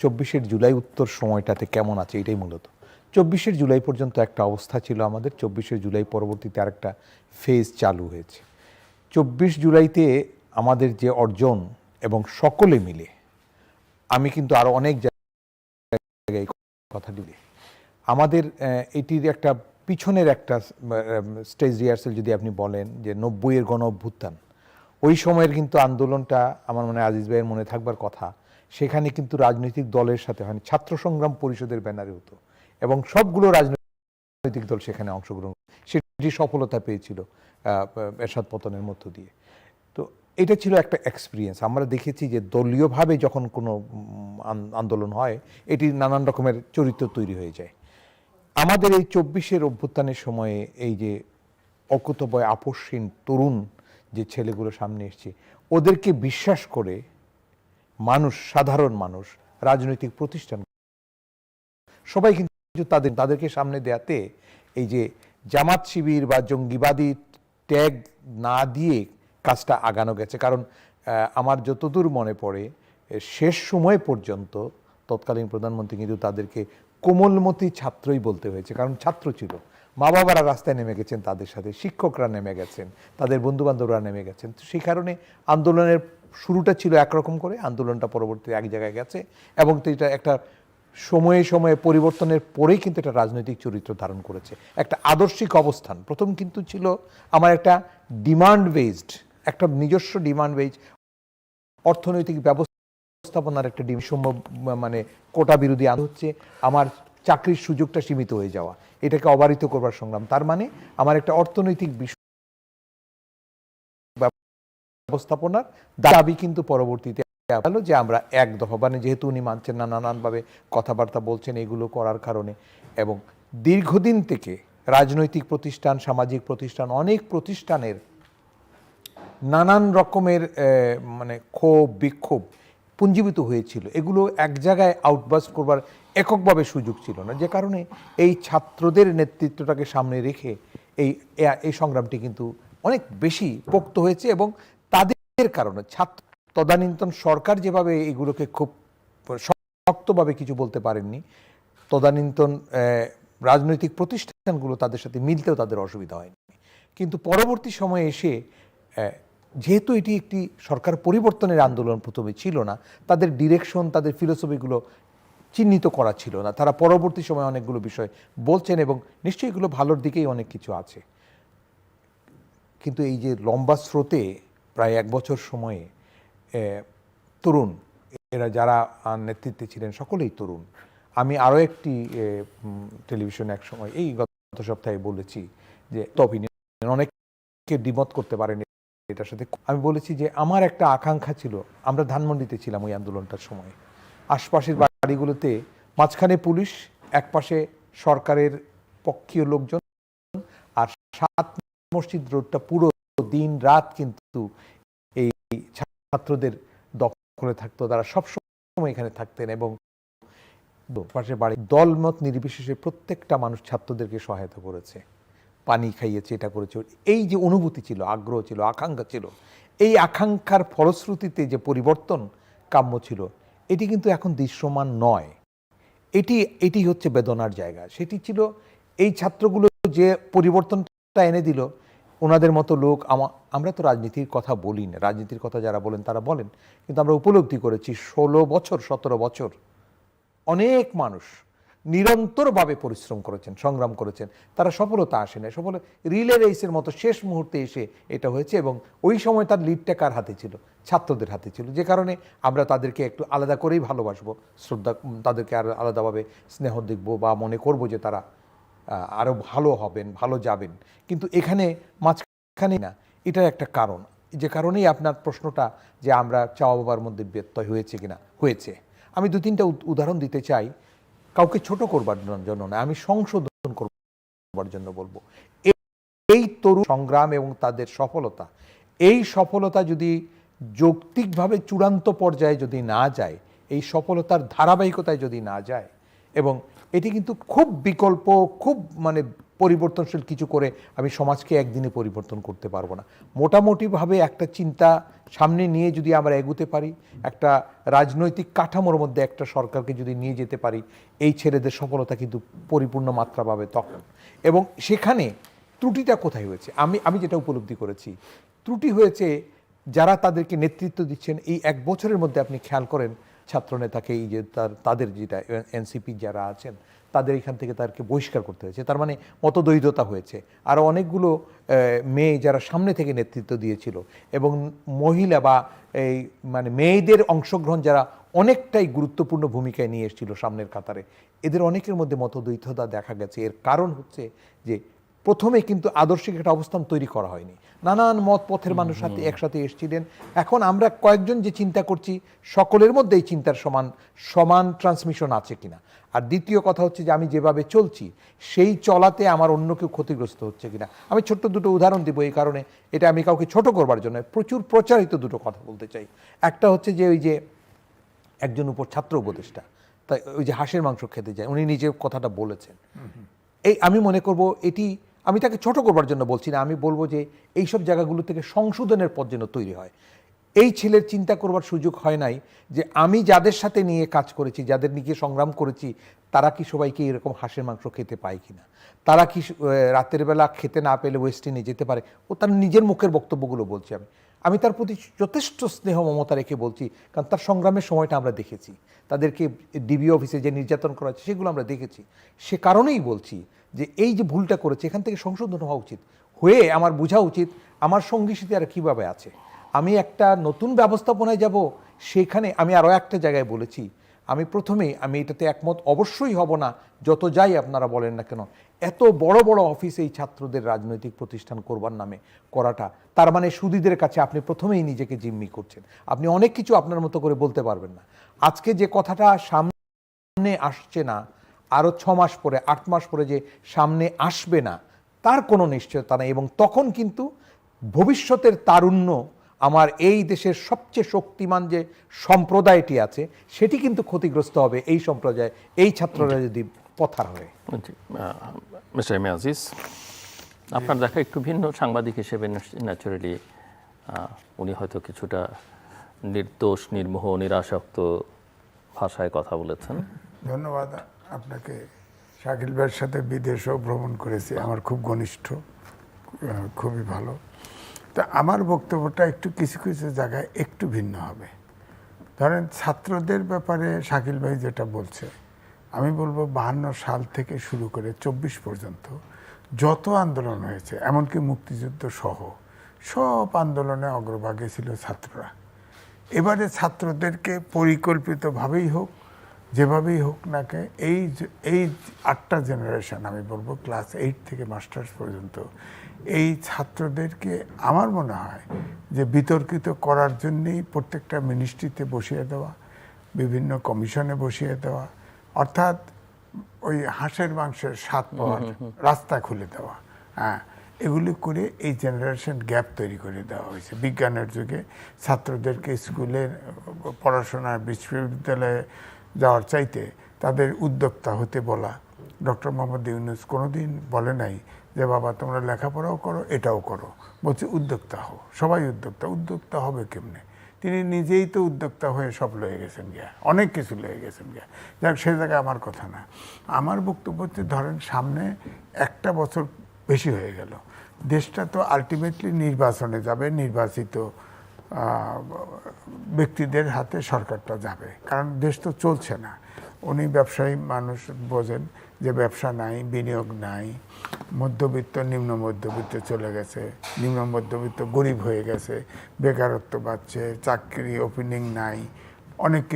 চব্বিশের জুলাই উত্তর সময়টাতে কেমন আছে? এটাই মূলত। চব্বিশের জুলাই পর্যন্ত একটা অবস্থা ছিল আমাদের। চব্বিশে জুলাই পরবর্তীতে আরেকটা ফেজ চালু হয়েছে। চব্বিশ জুলাইতে আমাদের যে অর্জন এবং সকলে মিলে, আমি কিন্তু আরও অনেক জায়গায় কথা দিলে আমাদের এটির একটা পিছনের একটা স্টেজ রিহার্সেল যদি আপনি বলেন যে নব্বইয়ের গণ অভ্যুত্থান, ওই সময়ের কিন্তু আন্দোলনটা আমার মনে আজিজ ভাইয়ের মনে থাকবার কথা। সেখানে কিন্তু রাজনৈতিক দলের সাথে হয়নি। ছাত্র সংগ্রাম পরিষদের ব্যানারে হতো। এবং সবগুলো রাজনৈতিক দল সেখানে অংশগ্রহণ সেটি সফলতা পেয়েছিল এরশাদ পতনের মধ্য দিয়ে। তো এটা ছিল একটা এক্সপিরিয়েন্স আমরা দেখেছি যে দলীয়ভাবে যখন কোনো আন্দোলন হয়, এটি নানান রকমের চরিত্র তৈরি হয়ে যায়। আমাদের এই চব্বিশের অভ্যুত্থানের সময়ে এই যে অকুতবয় আপসহীন তরুণ যে ছেলেগুলো সামনে এসছে, ওদেরকে বিশ্বাস করে মানুষ, সাধারণ মানুষ, রাজনৈতিক প্রতিষ্ঠান। সবাই কিন্তু তাদের, তাদেরকে সামনে দেয়াতে এই যে জামাত শিবির বা জঙ্গিবাদী ট্যাগ না দিয়ে কাজটা আগানো গেছে। কারণ আমার যতদূর মনে পড়ে শেষ সময় পর্যন্ত তৎকালীন প্রধানমন্ত্রী কিন্তু তাদেরকে কোমলমতি ছাত্রই বলতে হয়েছে। কারণ ছাত্র ছিল। মা বাবারা রাস্তায় নেমে গেছেন তাদের সাথে, শিক্ষকরা নেমে গেছেন, তাদের বন্ধু বান্ধবরা নেমে গেছেন। তো সেই কারণে আন্দোলনের শুরুটা ছিল একরকম করে, আন্দোলনটা পরবর্তী এক জায়গায় গেছে এবং এটা একটা সময়ে সময়ে পরিবর্তনের পরেই কিন্তু এটা রাজনৈতিক চরিত্র ধারণ করেছে। একটা আদর্শিক অবস্থান। প্রথম কিন্তু ছিল আমার একটা ডিমান্ড বেসড একটা নিজস্ব ডিমান্ড বেজ অর্থনৈতিক ব্যবস্থাপনার একটা ডিমসম্য মানে কোটা বিরোধী আন্দোলন হচ্ছে আমার চাকরির সুযোগটা সীমিত হয়ে যাওয়া। এটাকে অবারিত করবার সংগ্রাম। তার মানে আমার একটা অর্থনৈতিক বিষয় ব্যবস্থাপনার দাবি কিন্তু পরবর্তীতে গেল যে আমরা এক দফা মানে যেহেতু উনি মানছেন না, নানানভাবে কথাবার্তা বলছেন এগুলো করার কারণে। এবং দীর্ঘদিন থেকে রাজনৈতিক প্রতিষ্ঠান, সামাজিক প্রতিষ্ঠান, অনেক প্রতিষ্ঠানের নানান রকমের মানে ক্ষোভ, বিক্ষোভ পুঞ্জীবিত হয়েছিল। এগুলো এক জায়গায় আউটবাস্ট করবার এককভাবে সুযোগ ছিল না। যে কারণে এই ছাত্রদের নেতৃত্বটাকে সামনে রেখে এই এই সংগ্রামটি কিন্তু অনেক বেশি পোক্ত হয়েছে এবং তাদের কারণে ছাত্র তদানীন্তন সরকার যেভাবে এগুলোকে খুব শক্তভাবে কিছু বলতে পারেননি, তদানীন্তন রাজনৈতিক প্রতিষ্ঠানগুলো তাদের সাথে মিলতেও তাদের অসুবিধা হয়নি। কিন্তু পরবর্তী সময়ে এসে যেহেতু এটি একটি সরকার পরিবর্তনের আন্দোলন প্রথমে ছিল না, তাদের ডিরেকশন তাদের ফিলোসফিগুলো চিহ্নিত করা ছিল না। তারা পরবর্তী সময়ে অনেকগুলো বিষয় বলছেন এবং নিশ্চয়ই এগুলো ভালোর দিকেই অনেক কিছু আছে। কিন্তু এই যে লম্বা স্রোতে প্রায় এক বছর সময়ে তরুণ, এরা যারা নেতৃত্বে ছিলেন সকলেই তরুণ। আমি আরও একটি টেলিভিশনে এক সময়, এই গত সপ্তাহে বলেছি যে অপিনিয়ন অনেককে দ্বিমত করতে পারেন এটার সাথে। আমি বলেছি যে, আমার একটা আকাঙ্ক্ষা ছিল, আমরা ধানমন্ডিতে ছিলাম ওই আন্দোলনটার সময়। আশপাশের বাড়িগুলোতে মাঝখানে পুলিশ, একপাশে সরকারের পক্ষীয় লোকজন আর সাত মসজিদ রোডটা পুরো দিন রাত কিন্তু এই ছাত্রদের দখলে থাকতো। তারা সবসময় এখানে থাকতেন এবং পাশে বাড়ি দলমত নির্বিশেষে প্রত্যেকটা মানুষ ছাত্রদেরকে সহায়তা করেছে। পানি খাইয়েছে, এটা করেছে। এই যে অনুভূতি ছিল, আগ্রহ ছিল, আকাঙ্ক্ষা ছিল, এই আকাঙ্ক্ষার ফলশ্রুতিতে যে পরিবর্তন কাম্য ছিল, এটি কিন্তু এখন দৃশ্যমান নয়। এটি এটি হচ্ছে বেদনার জায়গা। সেটি ছিল এই ছাত্রগুলো যে পরিবর্তনটা এনে দিল ওনাদের মতো লোক আমা, আমরা তো রাজনীতির কথা বলি না। রাজনীতির কথা যারা বলেন তারা বলেন। কিন্তু আমরা উপলব্ধি করেছি ষোলো বছর, সতেরো বছর অনেক মানুষ নিরন্তরভাবে পরিশ্রম করেছেন, সংগ্রাম করেছেন। তারা সফলতা আসে না সফল, রিলে রেসের মতো শেষ মুহূর্তে এসে এটা হয়েছে এবং ওই সময় তার লিডটা কার হাতে ছিল? ছাত্রদের হাতে ছিল। যে কারণে আমরা তাদেরকে একটু আলাদা করেই ভালোবাসবো। শ্রদ্ধা তাদেরকে আর আলাদাভাবে স্নেহ দেখব বা মনে করব যে তারা আহ, আরও ভালো হবেন ভালো যাবেন। কিন্তু এখানে মাঝখানে না এটার একটা কারণ। যে কারণেই আপনার প্রশ্নটা যে আমরা চাওয়া বাবার মধ্যে ব্যত্যয় হয়েছে কিনা হয়েছে। আমি দু তিনটা উদ- উদাহরণ দিতে চাই। কাউকে ছোট করবার জন্য না আমি সংশোধন করবার জন্য বলব। এই তরুণ সংগ্রাম এবং তাদের সফলতা এই সফলতা যদি যৌক্তিকভাবে চূড়ান্ত পর্যায়ে যদি না যায় এই সফলতার ধারাবাহিকতায় যদি না যায় এবং এটি কিন্তু খুব বিকল্প, খুব মানে পরিবর্তনশীল কিছু করে আমি সমাজকে একদিনে পরিবর্তন করতে পারব না। মোটামুটিভাবে একটা চিন্তা সামনে নিয়ে যদি আমরা এগুতে পারি, একটা রাজনৈতিক কাঠামোর মধ্যে একটা সরকারকে যদি নিয়ে যেতে পারি, এই ছেলেদের সফলতা কিন্তু পরিপূর্ণ মাত্রা পাবে তখন। এবং সেখানে ত্রুটিটা কোথায় হয়েছে? আমি আমি যেটা উপলব্ধি করেছি, ত্রুটি হয়েছে যারা তাদেরকে নেতৃত্ব দিচ্ছেন, এই এক বছরের মধ্যে আপনি খেয়াল করেন ছাত্রনেতাকে এই যে তার, তাদের যেটা এনসিপি যারা আছেন, তাদের এখান থেকে তাদেরকে বহিষ্কার করতে হয়েছে। তার মানে মতদ্বৈধতা হয়েছে। আর অনেকগুলো মেয়ে যারা সামনে থেকে নেতৃত্ব দিয়েছিল এবং মহিলা বা এই মানে মেয়েদের অংশগ্রহণ যারা অনেকটাই গুরুত্বপূর্ণ ভূমিকায় নিয়ে এসেছিল সামনের কাতারে, এদের অনেকের মধ্যে মতদ্বৈধতা দেখা গেছে। এর কারণ হচ্ছে যে প্রথমে কিন্তু আদর্শিক একটা অবস্থান তৈরি করা হয়নি। নানান মত পথের মানুষ সাথে একসাথে এসেছিলেন। এখন আমরা কয়েকজন যে চিন্তা করছি সকলের মধ্যে এই চিন্তার সমান সমান ট্রান্সমিশন আছে কিনা। আর দ্বিতীয় কথা হচ্ছে যে আমি যেভাবে চলছি সেই চলাতে আমার অন্য কেউ ক্ষতিগ্রস্ত হচ্ছে কিনা। আমি ছোট্ট দুটো উদাহরণ দিব এই কারণে। এটা আমি কাউকে ছোট করবার জন্য প্রচুর প্রচারিত দুটো কথা বলতে চাই। একটা হচ্ছে যে ওই যে একজন উপর ছাত্র উপদেষ্টা তাই ওই যে হাঁসের মাংস খেতে যায় উনি নিজে কথাটা বলেছেন। এই আমি মনে করব এটি আমি তাকে ছোট করবার জন্য বলছি না, আমি বলব যে এই সব জায়গাগুলো থেকে সংশোধনের পথ যেন তৈরি হয়। এই ছেলের চিন্তা করবার সুযোগ হয় নাই যে আমি যাদের সাথে নিয়ে কাজ করেছি, যাদের নিয়ে সংগ্রাম করেছি, তারা কি সবাইকে এরকম হাঁসের মাংস খেতে পায় কি না তারা কি রাতের বেলা খেতে না পেলে ওয়েস্টিনে যেতে পারে? ও তার নিজের মুখের বক্তব্যগুলো বলছি আমি। আমি তার প্রতি যথেষ্ট স্নেহ মমতা রেখে বলছি, কারণ তার সংগ্রামের সময়টা আমরা দেখেছি। তাদেরকে ডিবি অফিসে যে নির্যাতন করা হচ্ছে সেগুলো আমরা দেখেছি। সে কারণেই বলছি যে এই যে ভুলটা করেছে, এখান থেকে সংশোধন হওয়া উচিত। হয়ে আমার বোঝা উচিত, আমার সঙ্গী সাথে আর কীভাবে আছে। আমি একটা নতুন ব্যবস্থাপনায় যাব, সেখানে আমি আরও একটা জায়গায় বলেছি, আমি প্রথমেই, আমি এটাতে একমত অবশ্যই হব না, যত যাই আপনারা বলেন না কেন, এত বড় বড় অফিসে এই ছাত্রদের রাজনৈতিক প্রতিষ্ঠান করবার নামে করাটা, তার মানে সুদীদের কাছে আপনি প্রথমেই নিজেকে জিম্মি করছেন। আপনি অনেক কিছু আপনার মতো করে বলতে পারবেন না। আজকে যে কথাটা সামনে আসছে না আরও ছ মাস পরে আট মাস পরে যে সামনে আসবে না তার কোনো নিশ্চয়তা নেই এবং তখন কিন্তু ভবিষ্যতের তারুণ্য আমার এই দেশের সবচেয়ে শক্তিমান যে সম্প্রদায়টি আছে সেটি কিন্তু ক্ষতিগ্রস্ত হবে এই সম্প্রদায় এই ছাত্ররা যদি পথার হয়। জি মিস্টার এম এ আজিজ আপনার দেখা একটু ভিন্ন সাংবাদিক হিসেবে ন্যাচুরালি উনি হয়তো কিছুটা নির্দোষ নির্মোহ নিরাসক্ত ভাষায় কথা বলেছেন। ধন্যবাদ। আপনাকে শাকিল ভাইয়ের সাথে বিদেশেও ভ্রমণ করেছি, আমার খুব ঘনিষ্ঠ খুবই ভালো। তা আমার বক্তব্যটা একটু কিছু কিছু জায়গায় একটু ভিন্ন হবে। ধরেন ছাত্রদের ব্যাপারে শাকিল ভাই যেটা বলছে, আমি বলব বাহান্ন সাল থেকে শুরু করে চব্বিশ পর্যন্ত যত আন্দোলন হয়েছে, এমনকি মুক্তিযুদ্ধ সহ, সব আন্দোলনে অগ্রভাগে ছিল ছাত্ররা। এবারে ছাত্রদেরকে পরিকল্পিতভাবেই হোক যেভাবেই হোক না কে এই এই আটটা জেনারেশন আমি বলব ক্লাস এইট থেকে মাস্টার্স পর্যন্ত এই ছাত্রদেরকে আমার মনে হয় যে বিতর্কিত করার জন্যেই প্রত্যেকটা মিনিস্ট্রিতে বসিয়ে দেওয়া বিভিন্ন কমিশনে বসিয়ে দেওয়া অর্থাৎ ওই হাঁসের মাংসের স্বাদ পাওয়ার রাস্তা খুলে দেওয়া হ্যাঁ এগুলি করে এই জেনারেশন গ্যাপ তৈরি করে দেওয়া হয়েছে। বিজ্ঞানের যুগে ছাত্রদেরকে স্কুলে পড়াশোনার বিশ্ববিদ্যালয়ে যাওয়ার চাইতে তাদের উদ্যোক্তা হতে বলা ডক্টর মোহাম্মদ ইউনুস কোনোদিন বলে নাই যে, বাবা, তোমরা লেখাপড়াও করো, এটাও করো। বলছে, উদ্যোক্তা হও। সবাই উদ্যোক্তা। উদ্যোক্তা হবে কেমনে? তিনি নিজেই তো উদ্যোক্তা হয়ে সব লয়ে গেছেন গিয়া, অনেক কিছু লয়ে গেছেন গিয়া। যাক, সে জায়গায় আমার কথা না। আমার বক্তব্য হচ্ছে, ধরেন সামনে একটা বছর বেশি হয়ে গেল। দেশটা তো আলটিমেটলি নির্বাচনে যাবে, নির্বাচিত ব্যক্তিদের হাতে সরকারটা যাবে। কারণ দেশ তো চলছে না। উনি ব্যবসায়ী মানুষ বোঝেন যে ব্যবসা নাই, বিনিয়োগ নাই, মধ্যবিত্ত, নিম্ন মধ্যবিত্ত চলে গেছে। নিম্ন মধ্যবিত্ত গরিব হয়ে গেছে, বেকারত্ব বাড়ছে, চাকরি ওপেনিং নাই, অনেক কিছু